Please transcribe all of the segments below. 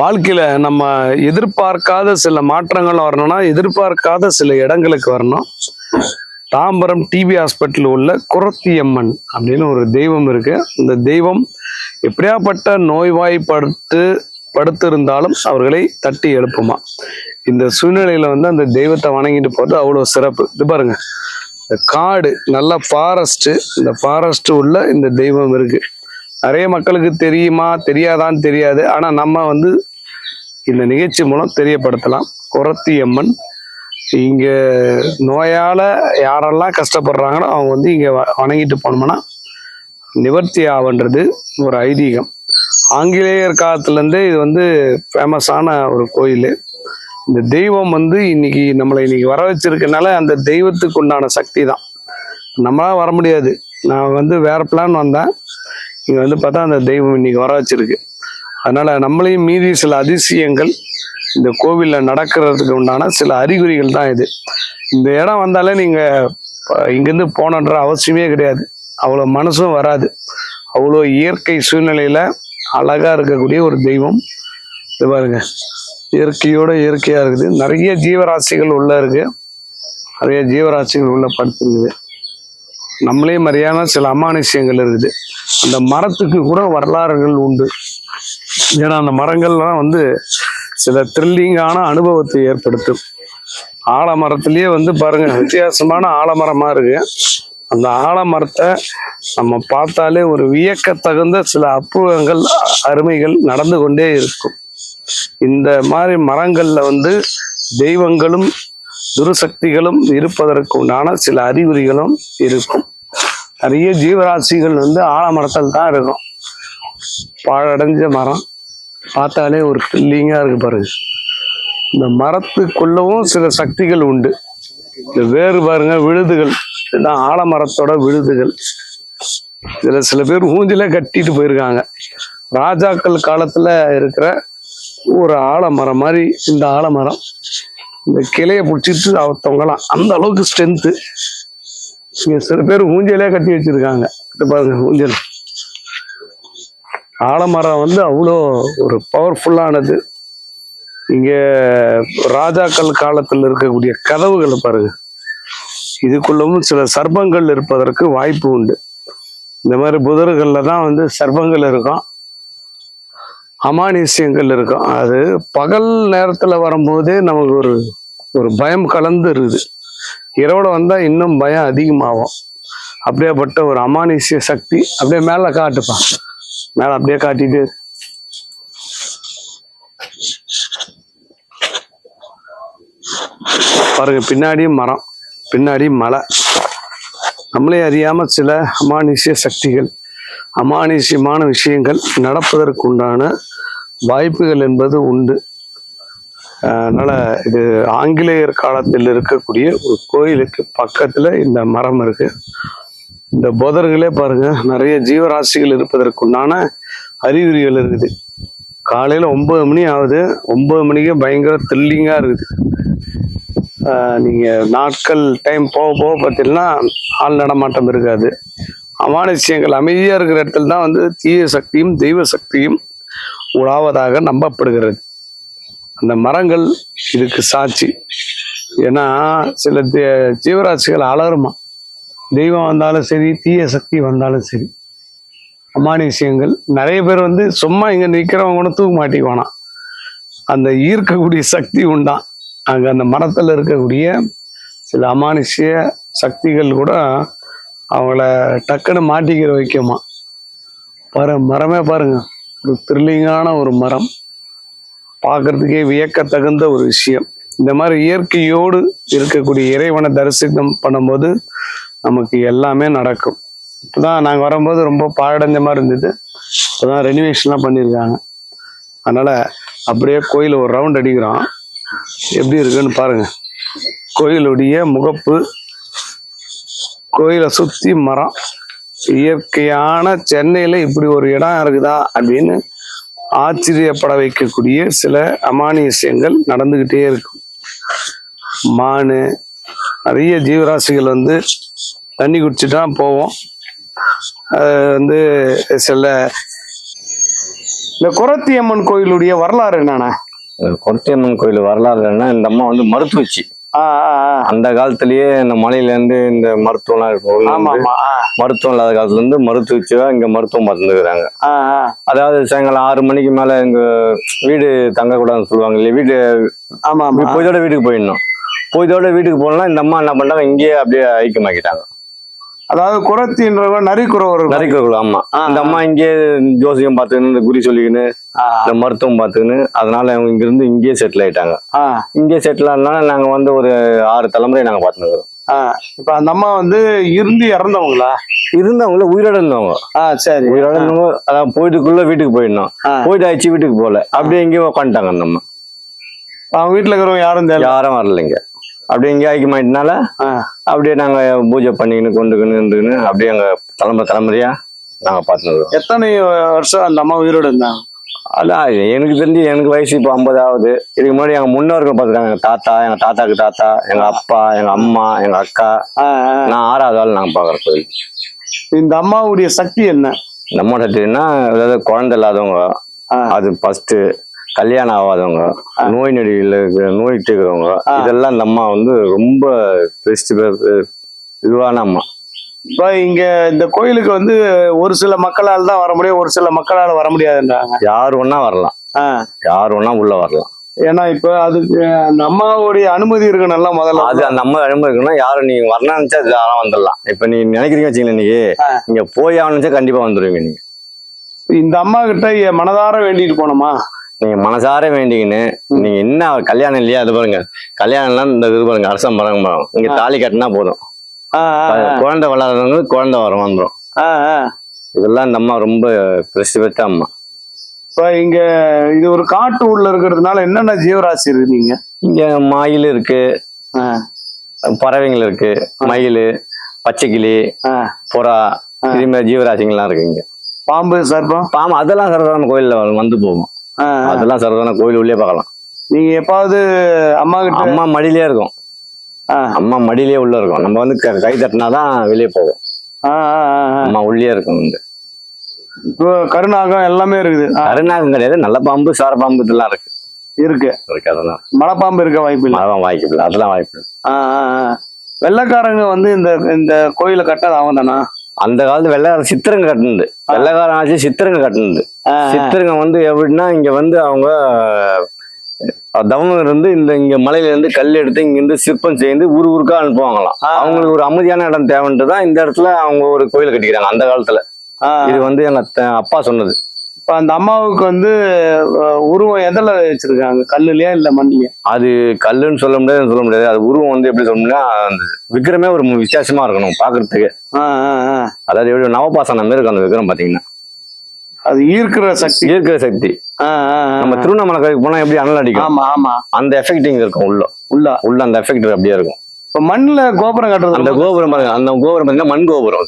வாழ்க்கையில் நம்ம எதிர்பார்க்காத சில மாற்றங்கள் வரணும்னா எதிர்பார்க்காத சில இடங்களுக்கு வரணும். தாம்பரம் டிபி ஹாஸ்பிட்டல் உள்ள குரத்தியம்மன் அப்படின்னு ஒரு தெய்வம் இருக்கு. அந்த தெய்வம் எப்படியாப்பட்ட நோய்வாய்ப்படுத்து படுத்திருந்தாலும் அவர்களை தட்டி எழுப்புமா. இந்த சூழ்நிலையில வந்து அந்த தெய்வத்தை வணங்கிட்டு போகிறது அவ்வளோ சிறப்பு. இது பாருங்க. இந்த காடு நல்ல ஃபாரஸ்ட்டு இந்த ஃபாரஸ்ட் உள்ள இந்த தெய்வம் இருக்குது நிறைய மக்களுக்கு தெரியுமா? தெரியாதான்னு தெரியாது. ஆனால் நம்ம வந்து இந்த நிகழ்ச்சி மூலம் தெரியப்படுத்தலாம். குரத்தி அம்மன் இங்கே நோயால் யாரெல்லாம் கஷ்டப்படுறாங்களோ அவங்க வந்து இங்கே வ- வணங்கிட்டு போனோம்னா நிவர்த்தி ஆவன்றது ஒரு ஐதீகம். ஆங்கிலேயர் காலத்துலேருந்தே இது வந்து ஃபேமஸான ஒரு கோயில். இந்த தெய்வம் வந்து இன்னைக்கு நம்மளை இன்னைக்கு வர வச்சிருக்கனால அந்த தெய்வத்துக்கு உண்டான சக்தி தான். நம்மளால் வர முடியாது. நான் வந்து வேறு பிளான் வந்தேன். இங்கே வந்து பார்த்தா அந்த தெய்வம் இன்னைக்கு வர வச்சிருக்கு. அதனால நம்மளையும் மீறி சில அதிசயங்கள் இந்த கோவிலில் நடக்கிறதுக்கு உண்டான சில அறிகுறிகள் தான் இது. இந்த இடம் வந்தாலே நீங்கள் இங்கேருந்து போனன்ற அவசியமே கிடையாது. அவ்வளோ மனசும் வராது. அவ்வளோ இயற்கை சூழ்நிலையில் அழகாக இருக்கக்கூடிய ஒரு தெய்வம். இது பாருங்க. இயற்கையோட இயற்கையாக இருக்குது. நிறைய ஜீவராசிகள் உள்ளே இருக்குது நிறைய ஜீவராசிகள் உள்ளே படுத்துருக்குது. நம்மளே மரியாதை சில அமானுஷ்யங்கள் இருக்குது. அந்த மரத்துக்கு கூட வரலாறுகள் உண்டு. ஏன்னா அந்த மரங்கள்லாம் வந்து சில த்ரில்லிங்கான அனுபவத்தை ஏற்படுத்தும். ஆலமரத்துலேயே வந்து பாருங்க வித்தியாசமான ஆலமரமாக இருக்கு. அந்த ஆலமரத்தை நம்ம பார்த்தாலே ஒரு வியக்கத்தகுந்த சில அற்புதங்கள் அருமைகள் நடந்து கொண்டே இருக்கும். இந்த மாதிரி மரங்கள்ல வந்து தெய்வங்களும் துருசக்திகளும் இருப்பதற்கு உண்டான சில அறிகுறிகளும் இருக்கும். நிறைய ஜீவராசிகள் வந்து ஆலமரத்தில் தான் இருக்கும். பாழடைஞ்ச மரம் பார்த்தாலே ஒரு கில்லிங்காக இருக்கு பாருங்க. இந்த மரத்துக்குள்ளவும் சில சக்திகள் உண்டு. இந்த வேறு பாருங்க விழுதுகள். இதுதான் ஆலமரத்தோட விழுதுகள். இதில் சில பேர் ஊஞ்சில கட்டிட்டு போயிருக்காங்க. ராஜாக்கள் காலத்தில் இருக்கிற ஒரு ஆலமரம் மாதிரி இந்த ஆலமரம். இந்த கிளைய பிடிச்சிட்டு அவ தொங்கலாம். அந்த அளவுக்கு ஸ்ட்ரென்த்து இங்க சில பேர் ஊஞ்சலே கட்டி வச்சிருக்காங்க. பாருங்க ஊஞ்சல். ஆலமரம் வந்து அவ்வளோ ஒரு பவர்ஃபுல்லானது இங்கே ராஜாக்கள் காலத்தில் இருக்கக்கூடிய கதவுகளை பாருங்க. இதுக்குள்ளவும் சில சர்பங்கள் இருப்பதற்கு வாய்ப்பு உண்டு. இந்த மாதிரி புதர்களில் தான் வந்து சர்பங்கள் இருக்கும். அமானுஷ்யங்கள் இருக்கும். அது பகல் நேரத்தில் வரும்போதே நமக்கு ஒரு ஒரு பயம் கலந்து இருக்குது இரவோட வந்தா இன்னும் பயம் அதிகமாகும். அப்படியேப்பட்ட ஒரு அமானுஷ்ய சக்தி அப்படியே மேல காட்டுப்பான். மேல அப்படியே காட்டிட்டு. பாருங்க பின்னாடியும் மரம் பின்னாடி மலை. நம்மளே அறியாம சில அமானுஷ்ய சக்திகள் அமானுஷ்யமான விஷயங்கள் நடப்பதற்கு உண்டான வாய்ப்புகள் என்பது உண்டு. அதனால் இது ஆங்கிலேயர் காலத்தில் இருக்கக்கூடிய ஒரு கோயிலுக்கு பக்கத்தில் இந்த மரம் இருக்குது இந்த புதர்களே பாருங்கள் நிறைய ஜீவராசிகள் இருப்பதற்குண்டான அறிகுறிகள் இருக்குது. காலையில் ஒம்பது மணி ஆகுது. ஒம்பது மணிக்கே பயங்கர த்ரில்லிங்காக இருக்குது. நீங்கள் நாட்கள் டைம் போக போக பார்த்தீங்கன்னா ஆள் நடமாட்டம் இருக்காது. அமானுஷ்யங்கள் அமைதியாக இருக்கிற இடத்துல தான் வந்து தீய சக்தியும் தெய்வ சக்தியும் உலாவதாக நம்பப்படுகிறது. அந்த மரங்கள் இதுக்கு சாட்சி. ஏன்னா சில ஜீவராசிகள் அலருமா. தெய்வம் வந்தாலும் சரி தீய சக்தி வந்தாலும் சரி. அமானுஷியங்கள் நிறைய பேர் வந்து சும்மா இங்கே நிற்கிறவங்க கூட தூக்க மாட்டிக்குவானா. அந்த ஈர்க்கக்கூடிய சக்தி உண்டான் அங்கே அந்த மரத்தில் இருக்கக்கூடிய சில அமானுஷிய சக்திகள் கூட அவங்கள டக்குன்னு மாட்டிக்கிற வைக்குமா. பாரு மரமே பாருங்க. ஒரு த்ரில்லிங்கான ஒரு மரம். பார்க்கறதுக்கே வியக்கத்தகுந்த ஒரு விஷயம். இந்த மாதிரி இயற்கையோடு இருக்கக்கூடிய இறைவனை தரிசனம் பண்ணும்போது நமக்கு எல்லாமே நடக்கும். இப்போதான் நாங்கள் வரும்போது ரொம்ப பாழடைஞ்ச மாதிரி இருந்தது. இப்போதான் ரெனிவேஷன்லாம் பண்ணியிருக்காங்க. அதனால் அப்படியே கோயில் ஒரு ரவுண்ட் அடிக்கிறோம். எப்படி இருக்குன்னு பாருங்கள் கோயிலுடைய முகப்பு கோயிலை சுற்றி மரம் இயற்கையான சென்னையில் இப்படி ஒரு இடம் இருக்குதா அப்படின்னு ஆச்சரியப்பட வைக்கக்கூடிய சில அமானுஷ்யங்கள் நடந்துக்கிட்டே இருக்கும். மானு நிறைய ஜீவராசிகள் வந்து தண்ணி குடிச்சுட்டு தான் போவோம். அது வந்து சில இந்த குரத்தியம்மன் கோயிலுடைய வரலாறு என்னண்ணா? குரத்தியம்மன் கோயில் வரலாறு என்ன இந்த அம்மா வந்து மருத்துவச்சி. அந்த காலத்திலேயே இந்த மலையில இருந்து இந்த மருத்துவம்லாம் இருக்கும் மருத்துவம் இல்லாத காலத்துல இருந்து மருத்துவச்சியா இங்க மருத்துவம் பார்த்துருக்குறாங்க. அதாவது சாயங்காலம் ஆறு மணிக்கு மேல எங்க வீடு தங்கக்கூடாதுன்னு சொல்லுவாங்க இல்லையா வீடு ஆமா பொய்தோட வீட்டுக்கு போயிடணும். பொய்தோட வீட்டுக்கு போனா இந்த அம்மா என்ன பண்ணாங்க இங்கேயே அப்படியே ஐக்கியமாக்கிட்டாங்க. அதாவது குரத்தின்றவங்க நரிக்குறவர் இருக்கும். நரிக்கிறவர்கள் ஆமா. ஆ, இந்த அம்மா இங்கே ஜோசியம் பார்த்துக்கின்னு இந்த குறி சொல்லிக்கின்னு இந்த மருத்துவம் பார்த்துக்கின்னு அதனால அவங்க இங்க இருந்து இங்கேயே செட்டில் ஆயிட்டாங்க. இங்கே செட்டில் ஆனால நாங்க வந்து ஒரு ஆறு தலைமுறை நாங்க பார்த்துருக்கோம். இப்ப அந்த அம்மா வந்து இருந்து இறந்தவங்களா? இருந்தவங்கள உயிரோட இருந்தவங்க சரி. உயிரோட இருந்தவங்க அதாவது போயிட்டுக்குள்ள வீட்டுக்கு போயிடணும். போயிட்டு ஆயிடுச்சு வீட்டுக்கு போகல. அப்படியே எங்கேயும் உட்காந்துட்டாங்க அந்த அம்மா. அவங்க வீட்டுல இருக்கிறவங்க யாரும் தெரியல யாரும் வரலைங்க. அப்படியே எங்கேயும் ஐக்கியமாயிட்டனால அப்படியே நாங்க பூஜை பண்ணிக்கின்னு கொண்டுக்கின்னு இருந்துக்கின்னு அப்படியே எங்க தலைமுறை தலைமுறையா நாங்க பார்த்துருக்கோம் எத்தனை வருஷம் அந்த அம்மா உயிரோட இருந்தாங்க அதான் எனக்கு தெரிஞ்சு எனக்கு வயசு இப்போ ஐம்பது ஆகுது. இதுக்கு முன்னாடி எங்க முன்னோர்கள் பார்த்துருக்காங்க எங்க தாத்தா எங்க தாத்தாக்கு தாத்தா எங்க அப்பா எங்க அம்மா எங்க அக்கா. நான் ஆறாவது ஆள் நாங்க பாக்குற கோயில். இந்த அம்மாவுடைய சக்தி என்ன? நம்ம சட்டினா அதாவது குழந்தை இல்லாதவங்க. அது ஃபர்ஸ்ட் கல்யாணம் ஆகாதவங்க நோய் நொடியில் இருக்கிற நோய் இருக்கிறவங்க. இதெல்லாம் இந்த அம்மா வந்து ரொம்ப பெஸ்ட் இதுவான அம்மா. இப்ப இங்க இந்த கோயிலுக்கு வந்து ஒரு சில மக்களால் தான் வர முடியும் ஒரு சில மக்களால் வர முடியாதுன்றாங்க. யார் ஒன்னா வரலாம். யார் ஒன்னா உள்ள வரலாம். ஏன்னா இப்ப அதுக்கு அந்த அம்மாவுடைய அனுமதி இருக்கணும்ல முதல்ல. அது அந்த அம்மா அனுமதி இருக்குன்னா யாரும் நீங்க வரணும்னு நினைச்சா தாராளம் வந்துடலாம். இப்ப நீ நினைக்கிறீங்க வச்சுங்களேன் இன்னைக்கு. நீங்க போய் ஆகணும்னு கண்டிப்பா வந்துருவீங்க நீங்க. இந்த அம்மா கிட்ட மனதார வேண்டிட்டு போனோமா நீங்க மனசார வேண்டிக்கின்னு நீங்க என்ன கல்யாணம் இல்லையா அது பாருங்க. கல்யாணம் எல்லாம் இந்த இது பாருங்க அரசம் மரம் இங்க தாலி கட்டினா போதும். குழந்தை வளர்றவங்க குழந்தை வரும் வந்துடும். இதெல்லாம் இந்த அம்மா ரொம்ப பிரசித்தி பெற்ற அம்மா. இப்ப இங்க இது ஒரு காட்டு உள்ள இருக்கிறதுனால என்னென்ன ஜீவராசி இருக்கீங்க இங்க மயில் இருக்கு பறவைகள் இருக்கு மயில் பச்சைக்கிளி புறா இது மாதிரி ஜீவராசிங்கள்லாம் இருக்கு இங்க. பாம்பு சர்ப்பம் பாம்பு அதெல்லாம் சரதான கோயில்ல வந்து ஆ. அதெல்லாம் சரதான கோயில் உள்ளே பார்க்கலாம். நீங்க எப்பாவது அம்மா கிட்ட அம்மா மடியிலே இருக்கும். அம்மா மடியிலே உள்ள இருக்கும். நம்ம வந்து க- கை தட்டினாதான் வெளியே ஆ. அம்மா உள்ளே இருக்கும் வந்து. இப்போ கருநாகம் எல்லாமே இருக்குது. கருநாகம் கிடையாது. நல்ல பாம்பு சார பாம்பு இதெல்லாம் இருக்கு. இருக்கு. இருக்கு அதெல்லாம். மலைப்பாம்பு இருக்க வாய்ப்பு இல்லை. அதெல்லாம் வாய்ப்பு இல்லை. அதெல்லாம் வாய்ப்பு இல்லை. வெள்ளைக்காரங்க வந்து இந்த இந்த கோயிலை கட்டது அவங்க தானா அந்த காலத்து வெள்ளைக்காரன் சித்திரங்க கட்டுனது. வெள்ளைக்காரன் ஆச்சு சித்திரங்க கட்டுனது. சித்திரங்க வந்து எப்படின்னா இங்க வந்து அவங்க தவம் இருந்து இந்த இங்க மலையில இருந்து கல் எடுத்து இங்க இருந்து சிற்பம் செய்து ஊர் ஊருக்கா அனுப்புவாங்களாம். அவங்களுக்கு ஒரு அமைதியான இடம் தேவைன்ட்டு தான் இந்த இடத்துல அவங்க ஒரு கோயில் கட்டிக்கிறாங்க அந்த காலத்துல. இது வந்து எங்க த- அப்பா சொன்னது. இப்ப அந்த அம்மாவுக்கு வந்து உருவம் எதில் வச்சிருக்காங்க? கல்லுலயா இல்ல மண்ணிலயா? அது கல்லுன்னு சொல்ல முடியாது சொல்ல முடியாது. அது உருவம் வந்து எப்படி சொல்லணும்னா அந்த விக்கிரமே ஒரு வித்தியாசமா இருக்கணும் ஆ. அதாவது எப்படி நவபாசனம் மாதிரி இருக்கும் அந்த விக்கிரம் பாத்தீங்கன்னா. அது ஈர்க்கிற சக்தி. ஈர்க்கிற சக்தி. நம்ம திருவண்ணாமலை கோயிலுக்கு போனா எப்படி அனல் அடிக்கும்? ஆமா ஆமா. அந்த எஃபெக்ட் இங்க இருக்கும் உள்ள. உள்ள. உள்ள அந்த எஃபெக்ட் அப்படியே இருக்கும். இப்ப மண்ணுல கோபுரம் கட்டுறது அந்த கோபுரம் பாருங்க அந்த கோபுரம் பாத்தீங்கன்னா மண் கோபுரம்.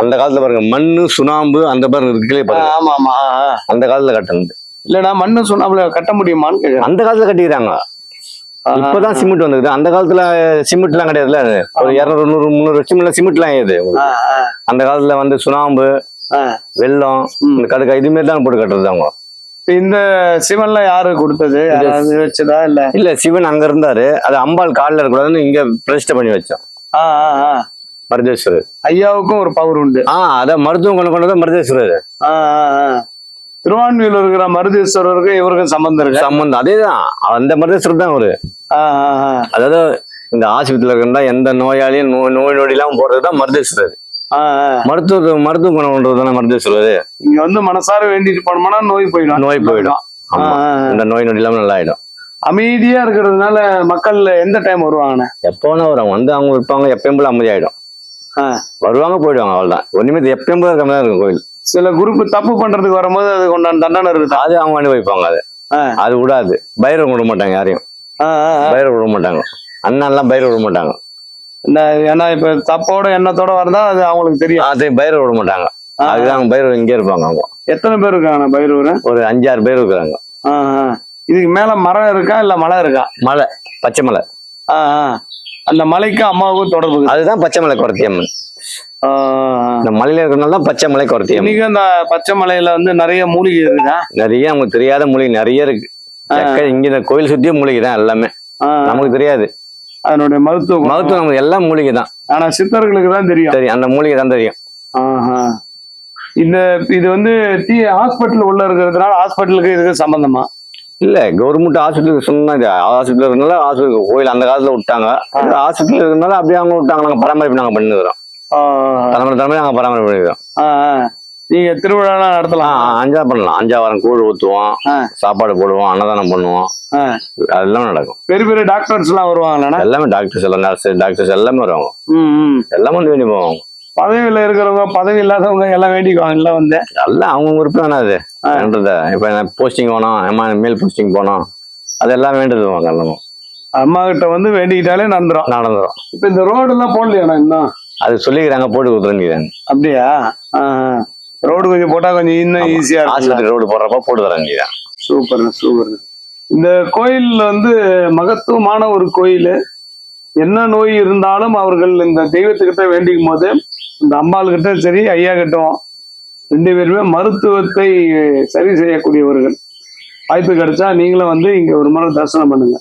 அந்த காலத்துல பாருங்க மண்ணு சுண்ணாம்பு அந்த பாருங்க இருக்குல்லே பாருங்க ஆமா ஆமா. அந்த காலத்துல கட்டுனது இல்லடா மண்ணு சொன்னாப்ல கட்ட முடியுமான்னு அந்த காலத்துல கட்டிக்கிறாங்க. இப்பதான் சிமெண்ட் வந்துருது அந்த காலத்துல சிமெண்ட் எல்லாம் கிடையாதுல்ல ஒரு இருநூறு நூறு முந்நூறு வருஷம் சிமெண்ட் எல்லாம் ஏது அந்த காலத்துல வந்து சுண்ணாம்பு. வெள்ளம். இந்த கடுக்கா இதுமாரி தான் போட்டு கட்டுறது அவங்க. இந்த சிவன்லாம் யாரு கொடுத்தது? வச்சதா இல்ல? இல்ல சிவன் அங்க இருந்தாரு. அது அம்பாள் காலில் இருக்கக்கூடாதுன்னு இங்க பிரதிஷ்டை பண்ணி வச்சோம். மருதேஸ்வரர். ஐயாவுக்கும் ஒரு பவர் உண்டு. ஆ அதான் மருத்துவம் கொண்டு கொண்டு தான் மருதேஸ்வரர். திருவான்மையூர்ல இருக்கிற மருதீஸ்வரருக்கும் இவருக்கும் சம்பந்தம் இருக்கு? சம்பந்தம் அதேதான். அந்த மருதேஸ்வரர் தான் அவரு. அதாவது இந்த ஆஸ்பத்திரியில இருந்தா எந்த நோயாளியும் நோய் நோய் நொடி இல்லாம போறது தான் மருதேஸ்வரர். மருத்துவ மருத்துவ குணம் பண்றது தானே மருதேஸ்வரர்? இங்க வந்து மனசார வேண்டிட்டு போனோம்னா நோய் போயிடும். நோய் போயிடும். இந்த நோய் நொடி இல்லாம நல்லா ஆயிடும் அமைதியா இருக்கிறதுனால மக்கள் எந்த டைம் வருவாங்கண்ணே எப்போ வேணா வரும். வந்து அவங்க இருப்பாங்க எப்பயும் போல அமைதியாயிடும். வருவாங்க போயிடுவாங்க அவ்வளவுதான். ஒண்ணுமே எப்பயும் போல கம்மியா இருக்கும் கோயில். சில குரூப் தப்பு பண்றதுக்கு வரும்போது அதுக்கு உண்டான தண்டனை இருக்குதா. அது அவங்க அனுபவிப்பாங்க அது. அது விடாது. பைரவ விட மாட்டாங்க யாரையும். பைரவ விட மாட்டாங்க. அண்ணன்லாம் பைரவ விட மாட்டாங்க. ஏன்னா இப்ப தப்போட எண்ணத்தோட வந்தா அது அவங்களுக்கு தெரியும். அது பைரவ விட மாட்டாங்க. அதுதான் அவங்க பைரவ இங்கே இருப்பாங்க அவங்க. எத்தனை பேர் இருக்காங்க பைரவர்? ஒரு அஞ்சாறு பேர் இருக்கிறாங்க. இதுக்கு மேல மரம் இருக்கா இல்ல மலை இருக்கா? மலை பச்சை மலை. அந்த மலைக்கும் அம்மாவுக்கும் தொடர்பு இருக்குது. அதுதான் பச்சை மலை குரத்தியம்மன் ஆ, இந்த மலையில இருக்கிறனால தான் பச்சை மலை குறத்தியம் இன்னைக்கு அந்த பச்சை மலையில வந்து நிறைய மூலிகை இருக்கா நிறைய நமக்கு தெரியாத மூலிகை நிறைய இருக்கு. இங்க இந்த கோயில் சுத்தியும் மூலிகை தான் எல்லாமே நமக்கு தெரியாது. அதனுடைய மருத்துவ குணம். மருத்துவம் நமக்கு எல்லாம் மூலிகை தான் ஆனா சித்தர்களுக்கு தான் தெரியும். தெரியும். அந்த மூலிகை தான் தெரியும். இந்த இது வந்து டி ஹாஸ்பிட்டல் உள்ள இருக்கிறதுனால ஹாஸ்பிட்டலுக்கு இதுக்கு சம்பந்தமா? இல்ல கவர்மெண்ட் ஹாஸ்பிட்டலுக்கு சொன்னா ஹாஸ்பிட்டல் இருக்கனால ஹாஸ்பிட்டல் கோயில் அந்த காலத்துல விட்டாங்க. ஹாஸ்பிட்டல் இருக்கனால அப்படியே அவங்க விட்டாங்க. நாங்க பராமரிப்பு நாங்க பண்ணுகிறோம் ஆ, தலைமுறை தலைமுறை நாங்க பராமரிப்பு பண்ணிக்கிறோம். நீங்க திருவிழாலாம் நடத்தலாம். அஞ்சா பண்ணலாம். அஞ்சா வாரம் கூழ் ஊத்துவோம். ஆ. சாப்பாடு போடுவோம். அன்னதானம் பண்ணுவோம். அதெல்லாம் நடக்கும். பெரிய பெரிய டாக்டர்ஸ் எல்லாம் வருவாங்களாண்ணா? எல்லாமே டாக்டர்ஸ் எல்லாம் நர்ஸ் டாக்டர்ஸ் எல்லாமே வருவாங்க. எல்லாமே வந்து வேண்டி போவாங்க பதவியில இருக்கிறவங்க பதவி இல்லாதவங்க எல்லாம் வேண்டிக்குவாங்கல்ல வந்து. எல்லாம் அவங்க விருப்பம் வேணா அது? வேண்டத? இப்ப போஸ்டிங் போனோம் அம்மா மேல் போஸ்டிங் போனோம் அதெல்லாம் வேண்டுதுவாங்க எல்லாமே அம்மா கிட்ட வந்து வேண்டிக்கிட்டாலே நடந்துரும். நடந்துரும். இப்ப இந்த ரோடு எல்லாம் போடலையாண்ணா இன்னும்? அது சொல்லிக்கிறாங்க போட்டு கொடுத்துருங்க அப்படியா? ரோடு கொஞ்சம் போட்டா கொஞ்சம் இன்னும் ஈஸியா ஹாஸ்பிட்டல் ரோடு போடுறப்ப போட்டு தராங்க சூப்பர் சூப்பர் இந்த கோயில்ல வந்து மகத்துவமான ஒரு கோயில். என்ன நோய் இருந்தாலும் அவர்கள் இந்த தெய்வத்துக்கிட்ட வேண்டிக்கும் போது இந்த அம்பாள் கிட்ட சரி ஐயா கிட்டும் ரெண்டு பேருமே மருத்துவத்தை சரி செய்யக்கூடியவர்கள். வாய்ப்பு கிடைச்சா நீங்களும் வந்து இங்க ஒரு முறை தரிசனம் பண்ணுங்க.